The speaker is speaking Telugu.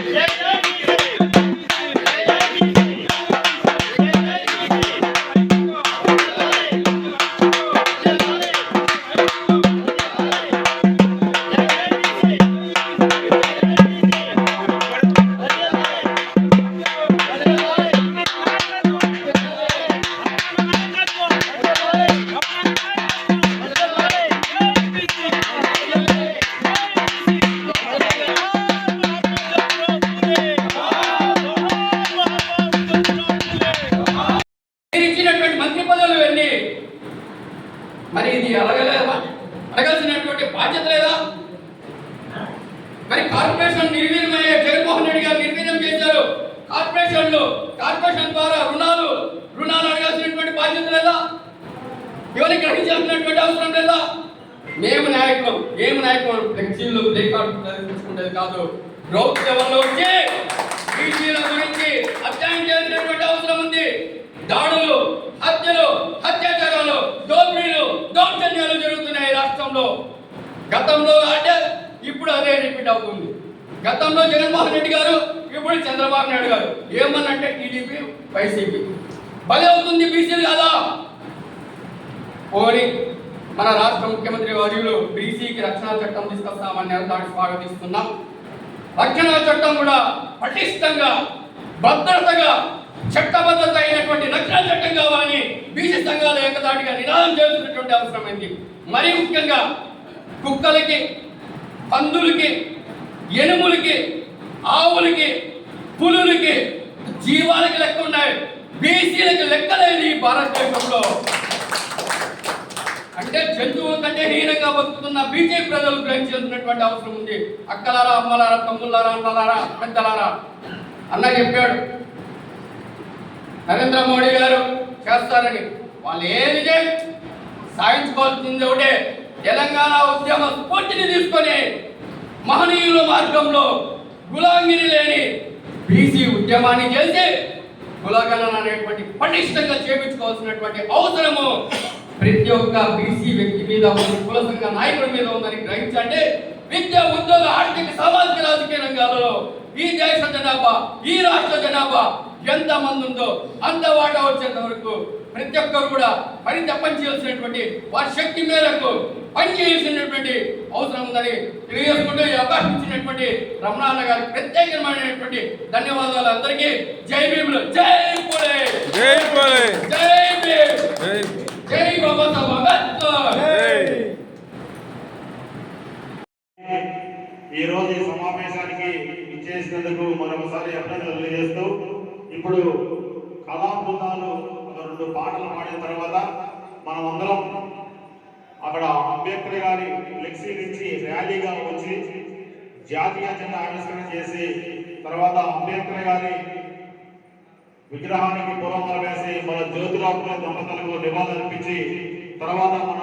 Amen. బాధ్యత లేదా? మరి కార్పొరేషన్ నిర్వీర్యమయ్యే జగన్మోహన్ రెడ్డి గారు నిర్వీర్యం చేశారు. కార్పొరేషన్లు కార్పొరేషన్ ద్వారా రుణాలు రుణాలు అడగాల్సినటువంటి బాధ్యత లేదా? ఎవరి గ్రహించాల్సినటువంటి అవసరం లేదా? మేము నాయకులు మేము నాయకులు ఫ్లెక్సీలు తీసుకుంటే కాదు. గురించి అధ్యయనం చేసినటువంటి అవసరం ఉంది. దాడులు హత్యలు అత్యాచారాలు దోపిడీలు దౌర్జన్యాలు జరుగుతున్నాయి రాష్ట్రంలో. గతంలో అంటే ఇప్పుడు అదే రిపీట్ అవుతుంది. గతంలో జగన్మోహన్ రెడ్డి గారు ఇప్పుడు చంద్రబాబు నాయుడు గారు. ఏమన్నంటే టీడీపీ వైసీపీ. బలి అవుతుంది బీసీలు కదా. పోని మన రాష్ట్ర ముఖ్యమంత్రి వర్యులు బీసీకి రక్షణ చట్టం తీసుకొస్తామని దాన్ని స్వాగతిస్తున్నాం. రక్షణ చట్టం కూడా పటిష్టంగా భద్రతగా చట్టబద్ధత అయినటువంటి రక్షణ చట్టం కావాలని బీసీ సంఘాల ఏకదాటిగా నినాదం చేస్తున్నటువంటి అవసరమైంది. మరీ ముఖ్యంగా కుక్కలకి పందులకి ఎనుములకి ఆవులకి పులులకి జీవాలకి లెక్క ఉన్నాయి. బీసీలకి లెక్కలేదు ఈ భారతదేశంలో. అంటే జంతువుల కంటే హీనంగా బతుకుతున్న బీజేపీ ప్రజలు గ్రహించాల్సినటువంటి అవసరం ఉంది. అక్కలారా అమ్మలారా తమ్ముళ్ళారా అన్నలారా పెద్దలారా? అన్న చెప్పాడు. నరేంద్ర మోడీ గారు చేస్తారని. వాళ్ళు ఏది చేయ సాధించుకోవాల్సింది ఒకటే. తెలంగాణ ఉద్యమ స్ఫూర్తిని తీసుకొని మహనీయుల మార్గంలో గులాంగిరి లేని బీసీ ఉద్యమాన్ని చేసి కులగణన అనేటువంటి పటిష్టంగా చేపించుకోవాల్సినటువంటి అవసరము ప్రతి ఒక్క బీసీ వ్యక్తి మీద ఉంది కుల సంఘ నాయకుల మీద ఉందని గ్రహించండి. విద్య ఉద్యోగ ఆర్థిక సామాజిక రాజకీయ రంగాలలో ఈ దేశ జనాభా ఈ రాష్ట్ర జనాభా ఎంత మంది ఉందో అంత వాటా వచ్చేంత వరకు ప్రతి ఒక్కరు కూడా మరింత పనిచేయాల్సినటువంటి వారి శక్తి మేరకు పనిచేయాల్సినటువంటి అవసరం ఉందని తెలియజేసుకుంటూ ఈ అవకాశం ఇచ్చినటువంటి రమణాన్న గారికి ప్రత్యేకమైనటువంటి ధన్యవాదాలు అందరికీ. జై భీములు. జై పూలే. జై పోలే. జై భీమ్. జై ఈ రోజు ఈ సమావేశానికి ఇచ్చేసినందుకు మరొకసారి అభినందనలు తెలియజేస్తూ ఇప్పుడు కళా బృందాలు ఒక రెండు పాటలు పాడిన తర్వాత మనం అందరం అక్కడ అంబేద్కర్ గారి ఫ్లెక్సీ నుంచి ర్యాలీగా వచ్చి జాతీయ జెండా ఆవిష్కరణ చేసి తర్వాత అంబేద్కర్ గారి విగ్రహానికి పూర్వం వేసి మన జ్యోతిరావు దంపతులకు నివాళులర్పించి తర్వాత మన